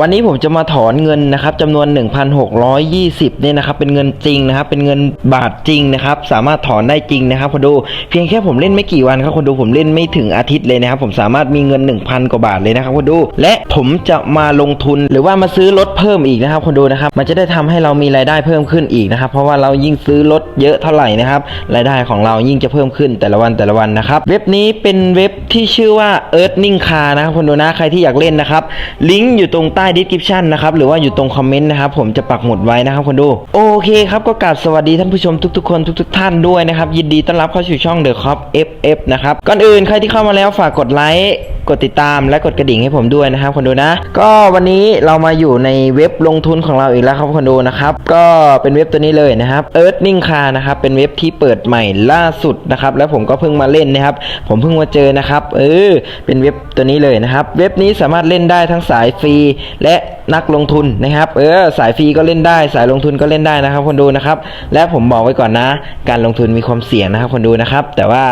วันนี้ผมจะมาถอนเงินนะครับจำนวน 1,620เนี่ยนะครับเป็นเงินจริงนะครับเป็นเงินบาทจริงนะครับสามารถถอนได้จริงนะครับคนดูเพียงแค่ผมเล่นไม่กี่วันครับคนดูผมเล่นไม่ถึงอาทิตย์เลยนะครับผมสามารถมีเงิน 1,000 กว่าบาทเลยนะครับคนดูและผมจะมาลงทุนหรือว่ามาซื้อรถเพิ่มอีกนะครับคนดูนะครับมันจะได้ทำให้เรามีรายได้เพิ่มขึ้นอีกนะครับเพราะว่าเรายิ่งซื้อรถเยอะเท่าไหร่นะครับรายได้ของเรายิ่งจะเพิ่มขึ้นแต่ละวันแต่ละวันนะครับเว็บนี้เป็นเว็บที่ชื่อว่า Earning Car นะครับคนดูนะใครที่อยากเล่นนะครับลิงก์อยู่ตรงใต้ description นนะครับหรือว่าอยู่ตรงคอมเมนต์นะครับผมจะปักหมุดไว้นะครับคนดูโอเคครับก็กราบสวัสดีท่านผู้ชมทุกๆคนทุกๆท่านด้วยนะครับยินดีต้อนรับเข้าสู่ช่อง The Cop FF นะครับก่อนอื่นใครที่เข้ามาแล้วฝากกดไลค์กดติดตามและกดกระดิ่งให้ผมด้วยนะครับคนดูนะ ก็วันนี้เรามาอยู่ในเว็บลงทุนของเราอีกแล้วครับคนดูนะครับ ก็เป็นเว็บตัวนี้เลยนะครับ Earning Car นะครับเป็นเว็บที่เปิดใหม่ล่าสุดนะครับแล้วผมก็เพิ่งมาเล่นนะครับ ผมเพิ่งมาเจอนะครับเออเป็นเว็บตัวนี้เลยนะครับ เว็บนี้สามารถเล่นได้ทั้งสายฟรีและนักลงทุนนะครับ เออสายฟรีก็เล่นได้ สายลงทุนก็เล่นได้นะครับ คนดูนะครับ และผมบอกไว้ก่อนนะ การลงทุนมีความเสี่ยงนะครับ คนดูนะครับ แต่ว่า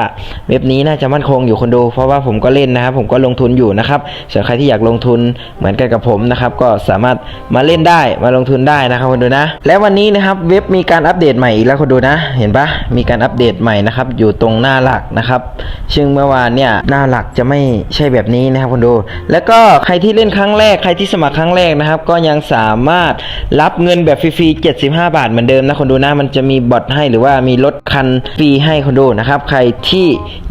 เว็บนี้น่าจะมั่นคงอยู่คนดู เพราะว่าผมก็เล่นนะครับ ผมก็ลงทุนอยู่นะครับส่วนใครที่อยากลงทุนเหมือนกันกับผมนะครับ ก็สามารถมาเล่นได้มาลงทุนได้นะครับ คนดูนะ และวันนี้นะครับเว็บมีการอัปเดตใหม่อีกแล้วคนดูนะ เห็นปะมีการอัปเดตใหม่นะครับ อยู่ตรงหน้าหลักนะครับ ซึ่งเมื่อวานเนี่ยหน้าหลักจะไม่ใช่แบบนี้นะครับคนดู แล้วก็ใครที่เล่นครั้งแรกใครที่สมัครครั้งแรกนะครับ ก็ยังสามารถรับเงินแบบฟรีๆ75 บาทเหมือนเดิมนะคนดูนะมันจะมีบอทให้หรือว่ามีลดคันฟรีให้คนดูนะครับ ใครที่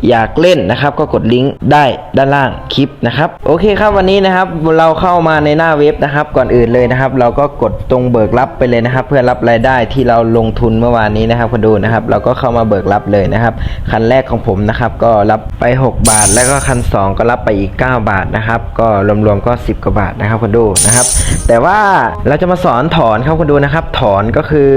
อยากเล่นนะครับ ก็กดลิงก์ได้ด้านล่างคลิปนะครับ โอเคครับวันนี้นะครับเราเข้ามาในหน้าเว็บนะครับ ก่อนอื่นเลยนะครับ เราก็กดตรงเบิกรับไปเลยนะครับ เพื่อรับรายได้ที่เราลงทุนเมื่อวานนี้นะครับคนดูนะครับ เราก็เข้ามาเบิกรับเลยนะครับ คันแรกของผมนะครับก็รับไป 6 บาท แล้วก็คัน 2 ก็รับไปอีก 9 บาทนะครับ ก็รวมๆก็ 10กว่าบาทนะครับคนดูนะครับ แต่ว่าเราจะมาสอนถอนครับคนดูนะครับ ถอนก็คือ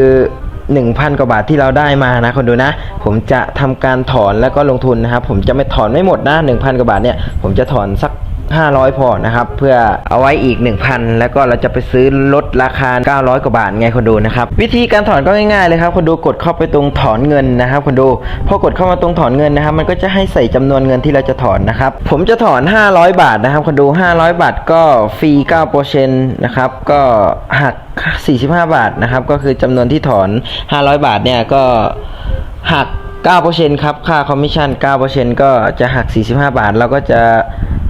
1,000 กว่าบาทที่เราได้มานะคนดูนะ ผมจะทำการถอนแล้วก็ลงทุนนะครับ ผมจะไม่ถอนไม่หมดนะ1,000 กว่าบาทเนี่ย ผมจะถอนสัก 500 พอนะครับ เพื่อเอาไว้อีก 1,000 แล้วก็เราจะไปซื้อลดราคา 900 กว่าบาทไงคนดูนะครับ วิธีการถอนก็ง่ายๆเลยครับคนดูกดเข้าไปตรงถอนเงินนะครับคนดูพอกดเข้ามาตรงถอนเงินนะครับ มันก็จะให้ใส่จำนวนเงินที่เราจะถอนนะครับ ผมจะถอน 500 บาทนะครับคนดู 500 บาทก็ฟรี9%นะครับก็หัก 45 บาทนะครับ ก็คือจำนวนที่ถอน 500 บาทเนี่ยก็หัก9%ครับ ค่าคอมมิชชั่น9%ก็จะหัก 45 บาท เราก็จะ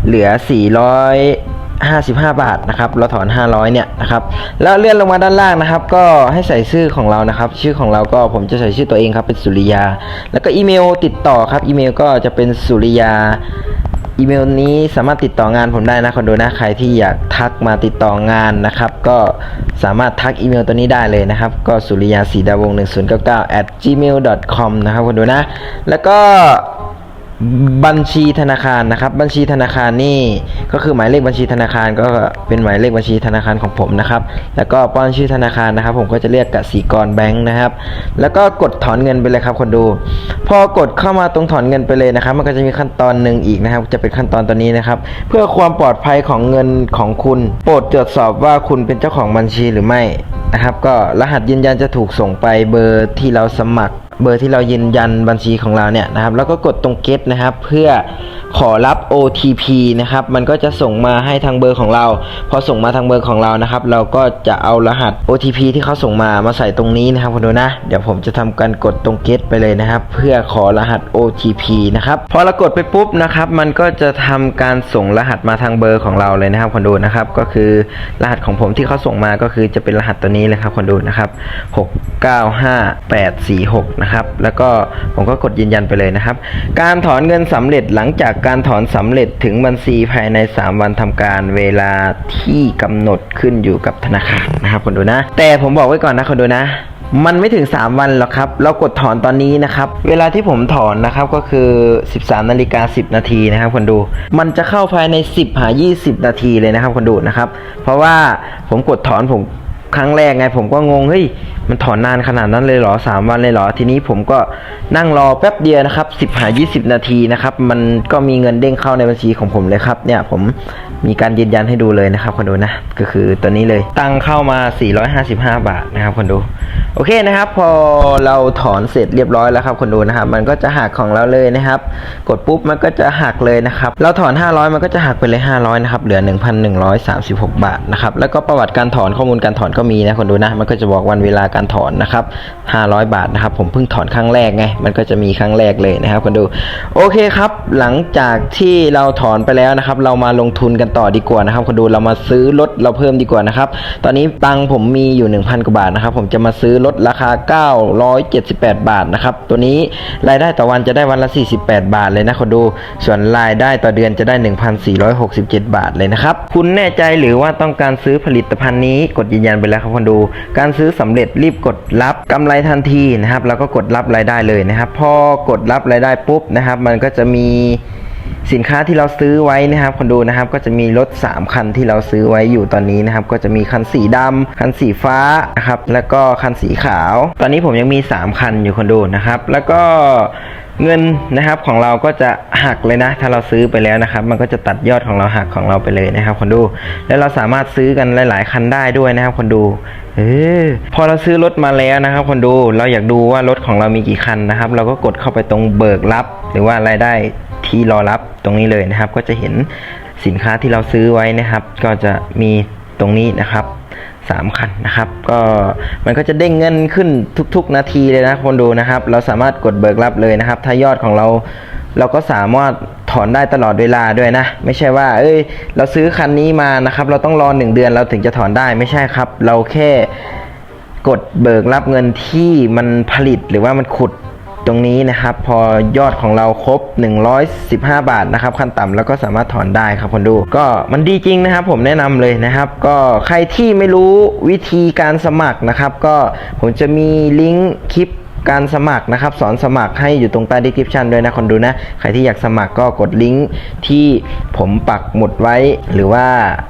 เหลือ 455 บาทนะครับ เราถอน 500 เนี่ยนะครับ แล้วเลื่อนลงมาด้านล่างนะครับ ก็ให้ใส่ชื่อของเรานะครับ ชื่อของเราก็ผมจะใส่ชื่อตัวเองครับ เป็นสุริยา แล้วก็อีเมลติดต่อครับ อีเมลก็จะเป็นสุริยาอีเมลนี้สามารถติดต่องานผมได้นะคนดูนะใครที่อยากทักมาติดต่องานนะครับ ก็สามารถทักอีเมลตัวนี้ได้เลยนะครับ ก็สุริยาสีดาวง 1099 at gmail com นะครับคนดูนะ แล้วก็ บัญชีธนาคารนะครับ บัญชีธนาคารนี่ก็คือหมายเลขบัญชีธนาคารก็เป็นหมายเลขบัญชีธนาคารของผมนะครับ แล้วก็ป้อนชื่อธนาคารนะครับ ผมก็จะเรียกกสิกรแบงค์นะครับ แล้วก็กดถอนเงินไปเลยครับคนดู พอกดเข้ามาตรงถอนเงินไปเลยนะครับ มันก็จะมีขั้นตอนหนึ่งอีกนะครับ จะเป็นขั้นตอนตัวนี้นะครับ เพื่อความปลอดภัยของเงินของคุณ โปรดตรวจสอบว่าคุณเป็นเจ้าของบัญชีหรือไม่นะครับ ก็รหัสยืนยันจะถูกส่งไปเบอร์ที่เราสมัคร เบอร์ที่เรายืนยันบัญชีของเราเนี่ยนะครับ แล้วก็กดตรง get นะครับ เพื่อขอรับ OTP นะครับ มันก็จะส่งมาให้ทางเบอร์ของเรา พอส่งมาทางเบอร์ของเรานะครับ เราก็จะเอารหัส OTP ที่เขาส่งมามาใส่ตรงนี้นะครับคุณดูนะ เดี๋ยวผมจะทำการกดตรง get ไปเลยนะครับ เพื่อขอรหัส OTP นะครับ พอเรากดไปปุ๊บนะครับ มันก็จะทำการส่งรหัสมาทางเบอร์ของเราเลยนะครับคนดูนะครับ ก็คือรหัสของผมที่เขาส่งมาก็คือจะเป็นรหัสตัวนี้เลยครับคนดูนะครับ 695846นะครับ แล้วก็ผมก็กดยืนยันไปเลยนะครับ การถอนเงินสำเร็จหลังจากการถอนสำเร็จถึงบัญชีภายใน 3 วันทำการเวลาที่กำหนดขึ้นอยู่กับธนาคารนะครับคนดูนะ แต่ผมบอกไว้ก่อนนะคนดูนะมันไม่ถึง 3 วันหรอกครับ เรากดถอนตอนนี้นะครับ เวลาที่ผมถอนนะครับก็คือ 13นาฬิกา10 นาทีนะครับคนดู มันจะเข้าภายใน 10 หา 20 นาทีเลยนะครับคนดูนะครับ เพราะว่าผมกดถอนผมครั้งแรกไงผมก็งง เฮ้ย มันถอนนานขนาดนั้นเลยเหรอสามวันเลยเหรอ ทีนี้ผมก็นั่งรอแป๊บเดียวนะครับสิบหายี่สิบนาทีนะครับ มันก็มีเงินเด้งเข้าในบัญชีของผมเลยครับ เนี่ยผมมีการยืนยันให้ดูเลยนะครับคนดูนะ ก็คือตัวนี้เลยตังเข้ามา 455 บาทนะครับคนดู โอเคนะครับ พอเราถอนเสร็จเรียบร้อยแล้วครับคนดูนะครับ มันก็จะหักของเราเลยนะครับ กดปุ๊บมันก็จะหักเลยนะครับ เราถอน 500 มันก็จะหักไปเลย 500 นะครับ เหลือ 1,136 บาทนะครับ แล้วก็ประวัติการถอนข้อมูลการถอนก็มีนะคนดูนะ มันก็จะบอกวันเวลาการถอนนะครับ500 บาทนะครับ ผมเพิ่งถอนครั้งแรกไงมันก็จะมีครั้งแรกเลยนะครับคนดูโอเคครับ หลังจากที่เราถอนไปแล้วนะครับ เรามาลงทุนกันต่อดีกว่านะครับคนดูเรามาซื้อรถเราเพิ่มดีกว่านะครับ ตอนนี้ตังค์ผมมีอยู่ 1,000กว่าบาทนะครับ ผมจะมาซื้อรถราคา 978 บาทนะครับตัวนี้รายได้ต่อวันจะได้วันละ 48 บาทเลยนะคนดู ส่วนรายได้ต่อเดือนจะได้ 1,467 บาทเลยนะครับคุณแน่ใจหรือว่าต้องการซื้อผลิตภัณฑ์นี้กดยืนยันไปแล้วครับคนดู การซื้อสำเร็จรีบกดรับกำไรทันทีนะครับ แล้วก็กดรับรายได้เลยนะครับ พอกดรับรายได้ปุ๊บนะครับ มันก็จะมีสินค้าที่เราซื้อไว้นะครับคนดูนะครับ ก็จะมีรถ 3 คันที่เราซื้อไว้อยู่ตอนนี้นะครับ ก็จะมีคันสีดำคันสีฟ้านะครับ แล้วก็คันสีขาว ตอนนี้ผมยังมี 3 คันอยู่คนดูนะครับ แล้วก็ เงินนะครับของเราก็จะหักเลยนะ ถ้าเราซื้อไปแล้วนะครับ มันก็จะตัดยอดของเราหักของเราไปเลยนะครับคนดู แล้วเราสามารถซื้อกันหลาย ๆ คันได้ด้วยนะครับคนดูเออพอเราซื้อรถมาแล้วนะครับคนดูเราอยากดูว่ารถของเรามีกี่คันนะครับ เราก็กดเข้าไปตรงเบิกรับ หรือว่ารายได้ที่รอรับตรงนี้เลยนะครับ ก็จะเห็นสินค้าที่เราซื้อไว้นะครับ ก็จะมีตรงนี้นะครับ สามคันนะครับ ก็มันก็จะเด้งเงินขึ้นทุก ๆ นาทีเลยนะคนดูนะครับ เราสามารถกดเบิกรับเลยนะครับ ถ้ายอดของเราเราก็สามารถถอนได้ตลอดเวลาด้วยนะ ไม่ใช่ว่า เอ้ย เราซื้อคันนี้มานะครับ เราต้องรอหนึ่งเดือนเราถึงจะถอนได้ไม่ใช่ครับ เราแค่กดเบิกรับเงินที่มันผลิตหรือว่ามันขุด ตรงนี้นะครับพอยอดของเราครบ 115 บาทนะครับขั้นต่ำแล้วก็สามารถถอนได้ครับคนดู ก็มันดีจริงนะครับผมแนะนำเลยนะครับ ก็ใครที่ไม่รู้วิธีการสมัครนะครับ ก็ผมจะมีลิงก์คลิป การสมัครนะครับ สอนสมัครให้อยู่ตรงใต้ description ด้วยนะคนดูนะ ใครที่อยากสมัครก็กดลิงก์ที่ผมปักหมุดไว้ หรือว่า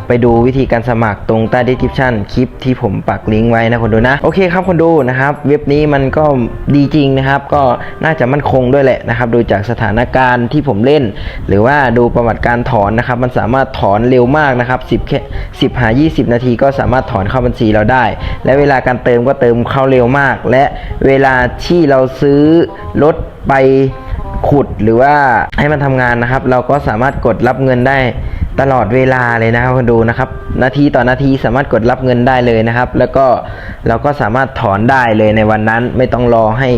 ไปดูวิธีการสมัครตรงใต้ description คลิปที่ผมปักลิงก์ไว้นะคนดูนะ โอเคครับคนดูนะครับ เว็บนี้มันก็ดีจริงนะครับ ก็น่าจะมั่นคงด้วยแหละนะครับ ดูจากสถานการณ์ที่ผมเล่น หรือว่าดูประวัติการถอนนะครับ มันสามารถถอนเร็วมากนะครับ10แค่10 หา 20 นาทีก็สามารถถอนเข้าบัญชีเราได้ และเวลาการเติมก็เติมเข้าเร็วมาก และเวลาที่เราซื้อรถไปขุดหรือว่าให้มันทำงานนะครับ เราก็สามารถกดรับเงินได้ตลอดเวลาเลยนะครับคุณดูนะครับ นาทีต่อนาทีสามารถกดรับเงินได้เลยนะครับ แล้วก็เราก็สามารถถอนได้เลยในวันนั้น ไม่ต้องรอให้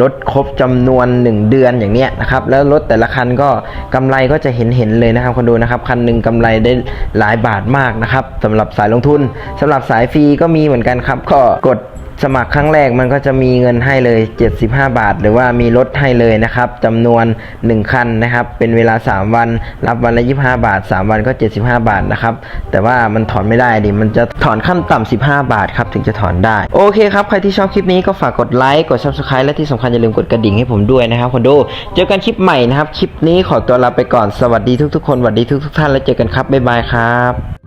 รถครบจำนวน 1 เดือนอย่างเนี้ยนะครับ แล้วรถแต่ละคันก็กำไรก็จะเห็นเห็นๆเลยนะครับคุณดูนะครับคันหนึ่งกำไรได้หลายบาทมากนะครับสำหรับสายลงทุนสำหรับสายฟรีก็มีเหมือนกันครับ ก็กด สมัครครั้งแรกมันก็จะมีเงินให้เลย 75 บาท หรือว่ามีลดให้เลยนะครับจำนวน 1 คันนะครับ เป็นเวลา 3 วัน รับวันละ 25 บาท 3 วันก็ 75 บาทนะครับ แต่ว่ามันถอนไม่ได้ดิ มันจะถอนขั้นต่ำ15 บาทครับ ถึงจะถอนได้ โอเคครับ ใครที่ชอบคลิปนี้ก็ฝากกดไลค์ กด subscribe และที่สำคัญอย่าลืมกดกระดิ่งให้ผมด้วยนะครับคนดู เจอกันคลิปใหม่นะครับ คลิปนี้ขอตัวลาไปก่อน สวัสดีทุกๆคน สวัสดีทุกๆท่าน แล้วเจอกันครับ บ๊ายบายครับ